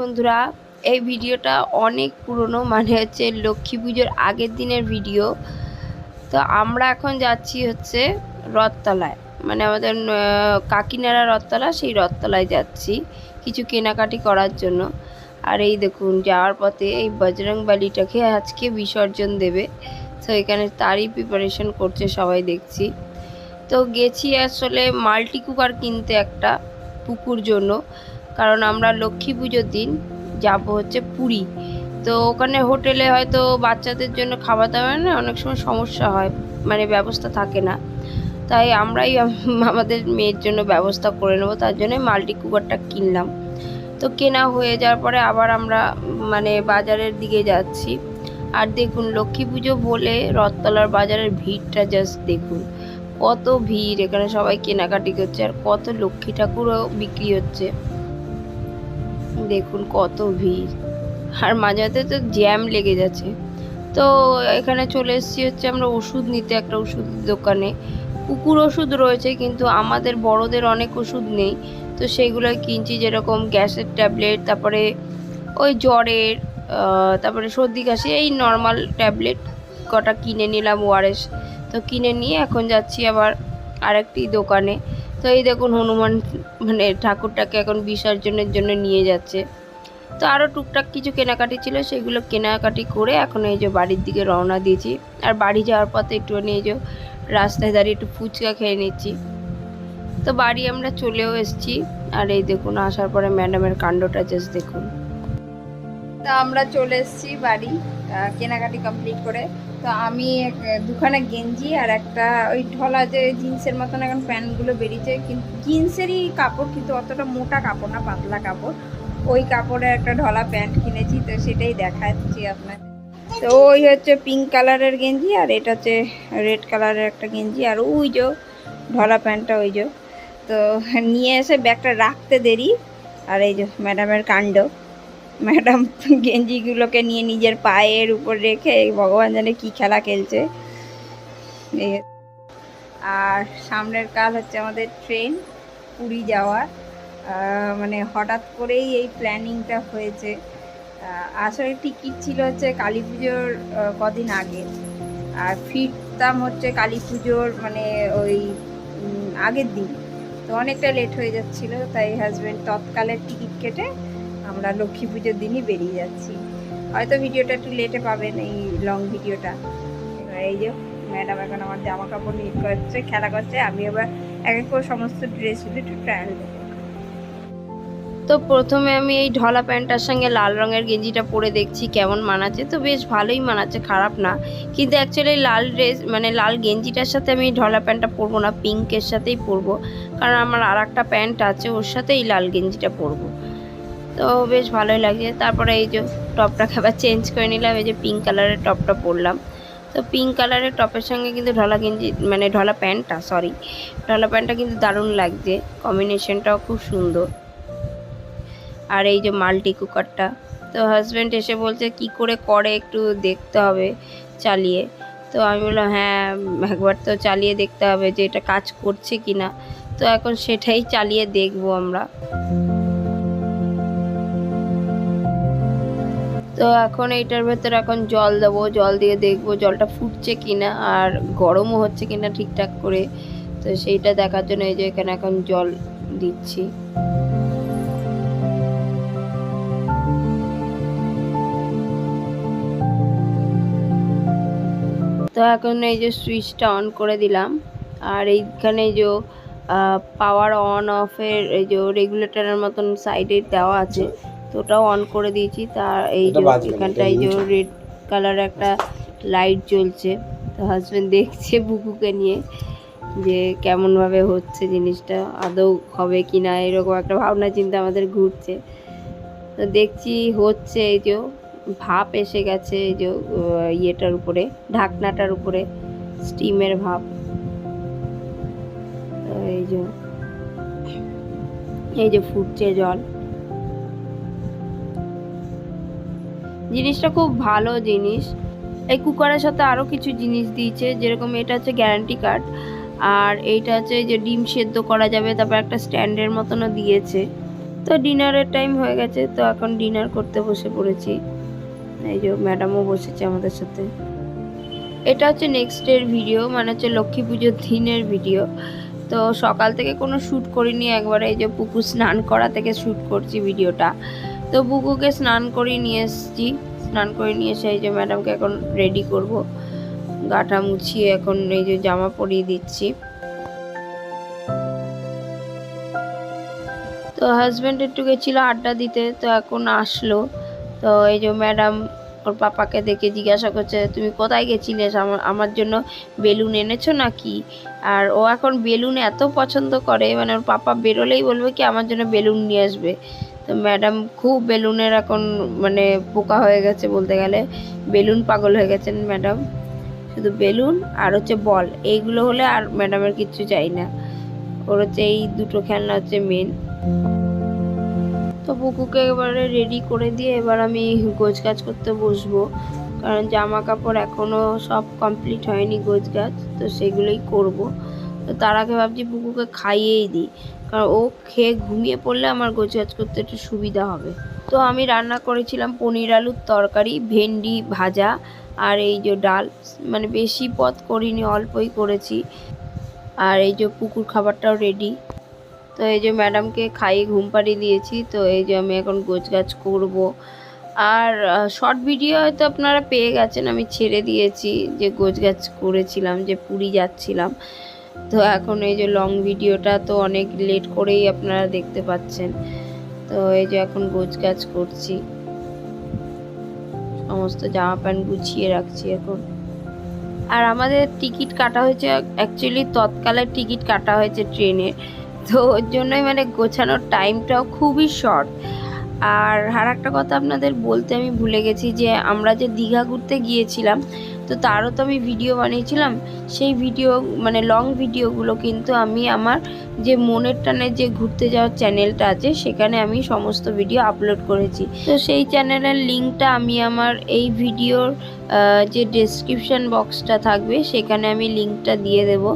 বন্ধুরা। এই ভিডিওটা অনেক পুরনো মানে হচ্ছে লক্ষ্মী পুজোর আগের দিনের ভিডিও। তো আমরা এখন যাচ্ছি হচ্ছে রথতলায়। মানে আমাদের কাকিনাড়া রথতলা, সেই রথতলায় যাচ্ছি কিছু কেনাকাটি করার জন্য। আর এই দেখুন, যাওয়ার পথে এই বজরং বালিটাকে আজকে বিসর্জন দেবে। তো এখানে তারই প্রিপারেশন করছে সবাই, দেখছি। তো গেছি আসলে মাল্টি কুকার কিনতে একটা পুকুর জন্য। কারণ আমরা লক্ষ্মী পুজোর দিন যাব হচ্ছে পুরী। তো ওখানে হোটেলে হয়তো বাচ্চাদের জন্য খাবার দাবার না, অনেক সময় সমস্যা হয় মানে ব্যবস্থা থাকে না। তাই আমরাই আমাদের মেয়ের জন্য ব্যবস্থা করে নেব, তার জন্য মাল্টি কুকারটা কিনলাম। তো কেনা হয়ে যাওয়ার পরে আবার আমরা মানে বাজারের দিকে যাচ্ছি। আর দেখুন, লক্ষ্মী পুজো বলে রথতলার বাজারের ভিড়টা জাস্ট দেখুন। কত ভিড়, এখানে সবাই কেনাকাটি করছে আর কত লক্ষ্মী ঠাকুরও বিক্রি হচ্ছে। দেখুন কত ভিড়। আর মাঝে মাঝে তো জ্যাম লেগে যাচ্ছে। তো এখানে চলে এসেছি হচ্ছে আমরা ওষুধ নিতে একটা ওষুধ দোকানে। কুকুর ওষুধ রয়েছে কিন্তু আমাদের বড়দের অনেক ওষুধ নেই। তো সেইগুলো কিনছি যেরকম গ্যাসের ট্যাবলেট, তারপরে ওই জ্বরের তারপরে সর্দি কাশি, এই নর্মাল ট্যাবলেট কটা কিনে নিলাম ওআরএস। তো কিনে নিয়ে এখন যাচ্ছি আবার আরেকটি দোকানে। তো এই দেখুন হনুমান মানে ঠাকুরটাকে এখন বিসর্জনের জন্য নিয়ে যাচ্ছে। তো আরও টুকটাক কিছু কেনাকাটি ছিল, সেগুলো কেনাকাটি করে এখন এই যে বাড়ির দিকে রওনা দিয়েছি। আর বাড়ি যাওয়ার পথে একটুখানি এই যে রাস্তায় দাঁড়িয়ে একটু ফুচকা খেয়ে নিচ্ছি। তো বাড়ি আমরা চলেও এসেছি। আর এই দেখুন, আসার পরে ম্যাডামের কাণ্ডটা জাস্ট দেখুন। তা আমরা চলে এসেছি বাড়ি। কেনাকাটি কমপ্লিট করে। তো আমি দুখানা গেঞ্জি আর একটা ওই ঢলা যে জিন্সের মতন এখন প্যান্টগুলো বেরিয়েছে। কিন্তু জিন্সেরই কাপড় কিন্তু অতটা মোটা কাপড় না, পাতলা কাপড়। ওই কাপড়ের একটা ঢলা প্যান্ট কিনেছি, তো সেটাই দেখাচ্ছি আপনাকে। তো ওই হচ্ছে পিঙ্ক কালারের গেঞ্জি আর এটা হচ্ছে রেড কালারের একটা গেঞ্জি। আর ওই যে ঢলা প্যান্টটা ওই যে। তো নিয়ে এসে ব্যাগটা রাখতে দেরি। আর এই যে ম্যাডামের কাণ্ড। ম্যাডাম গেঞ্জিগুলোকে নিয়ে নিজের পায়ের উপর রেখে ভগবান জানে কি খেলা খেলছে। আর সামনের কাল হচ্ছে আমাদের ট্রেন পুরী যাওয়ার। মানে হঠাৎ করেই এই প্ল্যানিংটা হয়েছে। আসলে টিকিট ছিল হচ্ছে কালী পুজোর কদিন আগে। আর ফিরতাম হচ্ছে কালী পুজোর মানে ওই আগের দিন। তো অনেকটা লেট হয়ে যাচ্ছিল, তাই হাজব্যান্ড তৎকালের টিকিট কেটে আমরা লক্ষ্মী পুজোর দিনই বেরিয়ে যাচ্ছি। হয়তো ভিডিওটা একটু লেটে পাবেন, এই লং ভিডিওটা। এই যে ম্যাডাম এখন আমার জামা কাপড় নিয়ে করছে, খেলা করছে, আমি আবার এক এক করে সমস্ত ড্রেসগুলো একটু ট্রায়াল দেবো। তো প্রথমে আমি এই ঢলা প্যান্টটার সঙ্গে লাল রঙের গেঞ্জিটা পরে দেখছি কেমন মানাচ্ছে। তো বেশ ভালোই মানাচ্ছে, খারাপ না। কিন্তু অ্যাকচুয়ালি লাল ড্রেস মানে লাল গেঞ্জিটার সাথে আমি ঢলা প্যান্টটা পরবো না পিঙ্কের সাথেই পরবো। কারণ আমার আর একটা প্যান্ট আছে, ওর সাথে এই লাল গেঞ্জিটা পরবো। তো বেশ ভালোই লাগছে। তারপরে এই যে টপটাকে আবার চেঞ্জ করে নিলাম, এই যে পিঙ্ক কালারের টপটা পরলাম। তো পিঙ্ক কালারের টপের সঙ্গে কিন্তু ঢলা গেঞ্জি মানে ঢলা প্যান্টটা সরি ঢলা প্যান্টটা কিন্তু দারুণ লাগছে। কম্বিনেশনটাও খুব সুন্দর। আর এই যে মাল্টি কুকারটা তো হাজব্যান্ড এসে বলছে, কি করে করে একটু দেখতে হবে চালিয়ে? তো আমি বললাম হ্যাঁ একবার তো চালিয়ে দেখতে হবে যে এটা কাজ করছে কি না তো এখন সেটাই চালিয়ে দেখব আমরা। তো এখন এইটার ভেতর এখন জল দেবো, জল দিয়ে দেখব জলটা ফুটছে কিনা আর গরমও হচ্ছে কিনা ঠিকঠাক করে। তো সেইটা দেখার জন্য এই যে এখানে এখন জল দিচ্ছি। তো এখন এই যে সুইচটা অন করে দিলাম। আর এইখানে যে পাওয়ার অন অফের এই যে রেগুলেটরের মতন সাইডে দেওয়া আছে। তো ওটাও অন করে দিয়েছি। তার এই যে এখানটায় যে রেড কালার একটা লাইট জ্বলছে। তো হাজব্যান্ড দেখছে বুকুকে নিয়ে যে কেমনভাবে হচ্ছে জিনিসটা আদৌ হবে কি না এরকম একটা ভাবনা চিন্তা আমাদের ঘুরছে। তো দেখছি হচ্ছে এই যে ভাপ এসে গেছে এই যে ইয়েটার উপরে ঢাকনাটার উপরে স্টিমের ভাপ। এই যে এই যে ফুটছে জল। জিনিসটা খুব ভালো জিনিস। এই কুকারের সাথে আরও কিছু জিনিস দিয়েছে, যেরকম এটা হচ্ছে গ্যারান্টি কার্ড আর এইটা হচ্ছে যে ডিম সেদ্ধ করা যাবে, তারপর একটা স্ট্যান্ডের মতনও দিয়েছে। তো ডিনারের টাইম হয়ে গেছে, তো এখন ডিনার করতে বসে পড়েছি। এই যে ম্যাডামও বসেছে আমাদের সাথে। এটা হচ্ছে নেক্সট ডের ভিডিও মানে হচ্ছে লক্ষ্মী পুজোর দিনের ভিডিও তো সকাল থেকে কোনো শ্যুট করিনি, একবারে এই যে পুকুর স্নান করা থেকে শ্যুট করছি ভিডিওটা তো বুকুকে স্নান করে নিয়ে এসেছি। স্নান করে নিয়ে এসে এই যে ম্যাডামকে এখন রেডি করব। গাটা মুছিয়ে এখন এই যে জামা পরিয়ে দিচ্ছি। তো হাজব্যান্ড একটু গেছিল আড্ডা দিতে, তো এখন আসলো। তো এই যে ম্যাডাম ওর পাপাকে দেখে জিজ্ঞাসা করছে, তুমি কোথায় গেছিলিস আমার আমার জন্য বেলুন এনেছো নাকি? আর ও এখন বেলুন এত পছন্দ করে মানে ওর পাপা বেরোলেই বলবে কি, আমার জন্য বেলুন নিয়ে আসবে। তো ম্যাডাম খুব বেলুনের এখন মানে পোকা হয়ে গেছে বলতে গেলে। বেলুন পাগল হয়ে গেছেন ম্যাডাম। শুধু বেলুন আর হচ্ছে বল, এইগুলো হলে আর ম্যাডামের কিচ্ছু চাই না। ওর হচ্ছে এই দুটো খেলনা হচ্ছে মেন তো বুকুকে এবারে রেডি করে দিয়ে এবার আমি গোছ গাছ করতে বসবো। কারণ জামা কাপড় এখনও সব কমপ্লিট হয়নি গোছ গাছ তো সেগুলোই করব। তো তার আগে ভাবছি বুকুকে খাইয়েই দিই। কারণ ও খেয়ে ঘুমিয়ে পড়লে আমার গোছ গাছ করতে একটু সুবিধা হবে। তো আমি রান্না করেছিলাম পনির আলুর তরকারি, ভেন্ডি ভাজা আর এই যে ডাল। মানে বেশি পদ করিনি, অল্পই করেছি। আর এই যে পুকুর খাবারটাও রেডি তো এই যে ম্যাডামকে খাইয়ে ঘুম পাড়িয়ে দিয়েছি। তো এই যে আমি এখন গোছ গাছ করব। আর শর্ট ভিডিও হয়তো আপনারা পেয়ে গেছেন। আমি ছেড়ে দিয়েছি যে গোছ গাছ করেছিলাম, যে পুরী যাচ্ছিলাম। তো এখন এই যে লং ভিডিওটা তো অনেক লেট করেই আপনারা দেখতে পাচ্ছেন। তো এই যে এখন গোছ গাছ করছি। সমস্ত জামা প্যান্ট গুছিয়ে রাখছি এখন। আর আমাদের টিকিট কাটা হয়েছে অ্যাকচুয়ালি তৎকালের টিকিট কাটা হয়েছে ট্রেনের তো ওর জন্যই মানে গোছানোর টাইমটাও খুবই শর্ট আর আর একটা কথা আপনাদের বলতে আমি ভুলে গেছি যে আমরা যে দীঘা ঘুরতে গিয়েছিলাম তো তারও তো আমি ভিডিও বানিয়েছিলাম। সেই ভিডিও মানে লং ভিডিওগুলো কিন্তু আমি আমার যে মনের টানে যে ঘুরতে যাওয়ার চ্যানেলটা আছে, সেখানে আমি সমস্ত ভিডিও আপলোড করেছি। তো সেই চ্যানেলের লিঙ্কটা আমি আমার এই ভিডিওর যে ডেসক্রিপশন বক্সটা থাকবে, সেখানে আমি লিঙ্কটা দিয়ে দেবো।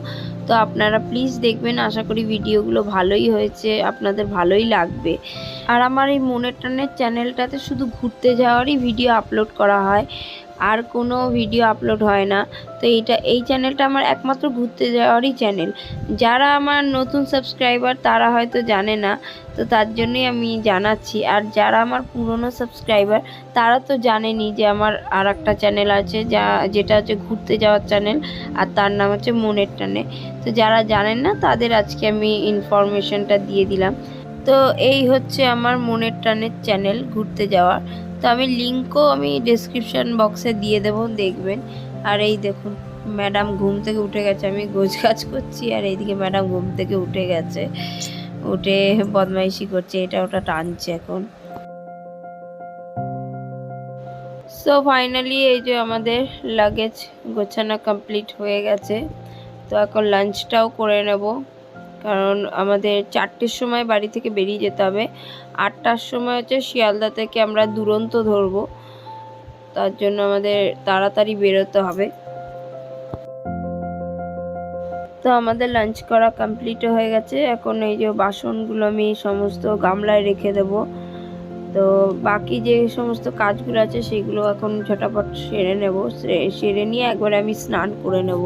তো আপনারা প্লিজ দেখবেন, আশা করি ভিডিওগুলো ভালোই হয়েছে, আপনাদের ভালোই লাগবে। আর আমার এই মনের টানের চ্যানেলটাতে শুধু ঘুরতে যাওয়ারই ভিডিও আপলোড করা হয়। আর কোনো ভিডিও আপলোড হয় না। তো এইটা, এই চ্যানেলটা আমার একমাত্র ঘুরতে যাওয়ারই চ্যানেল যারা আমার নতুন সাবস্ক্রাইবার তারা হয়তো জানে না, তো তার জন্যই আমি জানাচ্ছি। আর যারা আমার পুরনো সাবস্ক্রাইবার তারা তো জানেনি যে আমার আর একটা চ্যানেল আছে, যা, যেটা হচ্ছে ঘুরতে যাওয়ার চ্যানেল আর তার নাম হচ্ছে মনের টানে। তো যারা জানেন না, তাদের আজকে আমি ইনফরমেশনটা দিয়ে দিলাম। তো এই হচ্ছে আমার মনের টানের চ্যানেল ঘুরতে যাওয়ার। তো আমি লিঙ্কও আমি ডিসক্রিপশান বক্সে দিয়ে দেবো, দেখবেন। আর এই দেখুন ম্যাডাম ঘুম থেকে উঠে গেছে, আমি গোছ কাজ করছি আর এইদিকে ম্যাডাম ঘুম থেকে উঠে গেছে। উঠে বদমাইশি করছে, এটা ওটা টানছে এখন। সো ফাইনালি এই যে আমাদের লাগেজ গোছানো কমপ্লিট হয়ে গেছে। তো এখন লাঞ্চটাও করে নেব। কারণ আমাদের চারটের সময় বাড়ি থেকে বেরিয়ে যেতে হবে। আটটার সময় হচ্ছে শিয়ালদা থেকে আমরা দুরন্ত ধরবো। তার জন্য আমাদের তাড়াতাড়ি বেরোতে হবে। তো আমাদের লাঞ্চ করা কমপ্লিট হয়ে গেছে। এখন এই যে বাসনগুলো আমি সমস্ত গামলায় রেখে দেব। তো বাকি যে সমস্ত কাজগুলো আছে, সেগুলো এখন ঝটাপট সেরে নেব। সেরে নিয়ে একবার আমি স্নান করে নেব।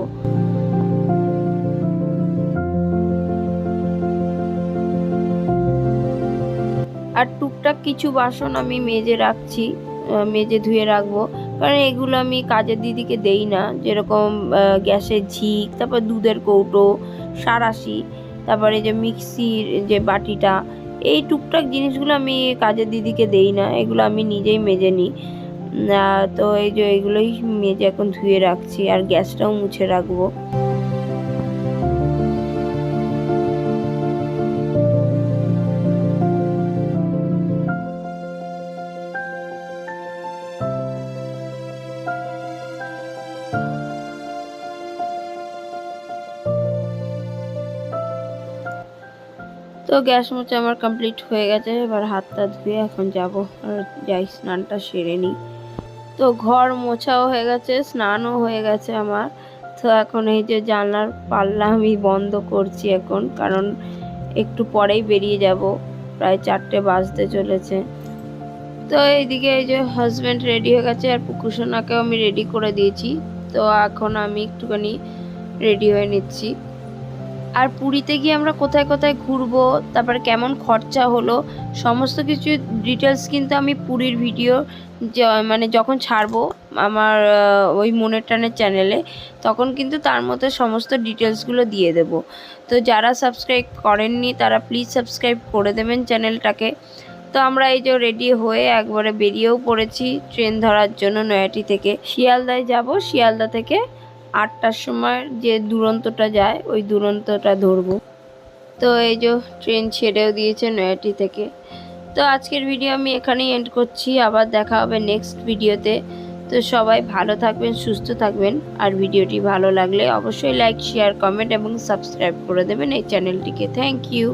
আর টুকটাক কিছু বাসন আমি মেজে রাখছি মেজে ধুয়ে রাখব। কারণ এগুলো আমি কাজের দিদিকে দেই না। যেরকম গ্যাসের ঝিক, তারপর দুধের কৌটো, সারাশি, তারপরে যে মিক্সির যে বাটিটা, এই টুকটাক জিনিসগুলো আমি কাজের দিদিকে দেই না। এগুলো আমি নিজেই মেজে নিই। তো এই যে এগুলোই মেজে এখন ধুয়ে রাখছি। আর গ্যাসটাও মুছে রাখব। গ্যাস মোচা আমার কমপ্লিট হয়ে গেছে, এবার হাতটা ধুয়ে এখন যাব। যাই, স্নানটা সেরে নিই। তো ঘর মোছাও হয়ে গেছে, স্নানও হয়ে গেছে আমার। তো এখন এই যে জানলার পাল্লা আমি বন্ধ করছি এখন, কারণ একটু পরেই বেরিয়ে যাব। প্রায় চারটে বাজতে চলেছে। তো এইদিকে এই যে হাজব্যান্ড রেডি হয়ে গেছে, আর পুকুসোনাকেও আমি রেডি করে দিয়েছি। তো এখন আমি একটুখানি রেডি হয়ে নিচ্ছি। আর পুরীতে গিয়ে আমরা কোথায় কোথায় ঘুরবো, তারপরে কেমন খরচা হলো, সমস্ত কিছু ডিটেলস কিন্তু আমি পুরীর ভিডিও মানে যখন ছাড়বো আমার ওই মনের টানের চ্যানেলে তখন কিন্তু তার মধ্যে সমস্ত ডিটেলসগুলো দিয়ে দেব। তো যারা সাবস্ক্রাইব করেননি, তারা প্লিজ সাবস্ক্রাইব করে দেবেন চ্যানেলটাকে তো আমরা এই যে রেডি হয়ে একবারে বেরিয়েও পড়েছি ট্রেন ধরার জন্য নয়াটি থেকে। শিয়ালদায় যাব, শিয়ালদা থেকে আটটার সময় যে দুরন্তটা যায়, ওই দুরন্তটা ধরবো। তো এই যে ট্রেন ছেড়েও দিয়েছে নয়াটি থেকে। তো আজকের ভিডিও আমি এখানেই এন্ড করছি। আবার দেখা হবে নেক্সট ভিডিওতে। তো সবাই ভালো থাকবেন, সুস্থ থাকবেন। আর ভিডিওটি ভালো লাগলে অবশ্যই লাইক শেয়ার কমেন্ট এবং সাবস্ক্রাইব করে দেবেন এই চ্যানেলটিকে থ্যাংক ইউ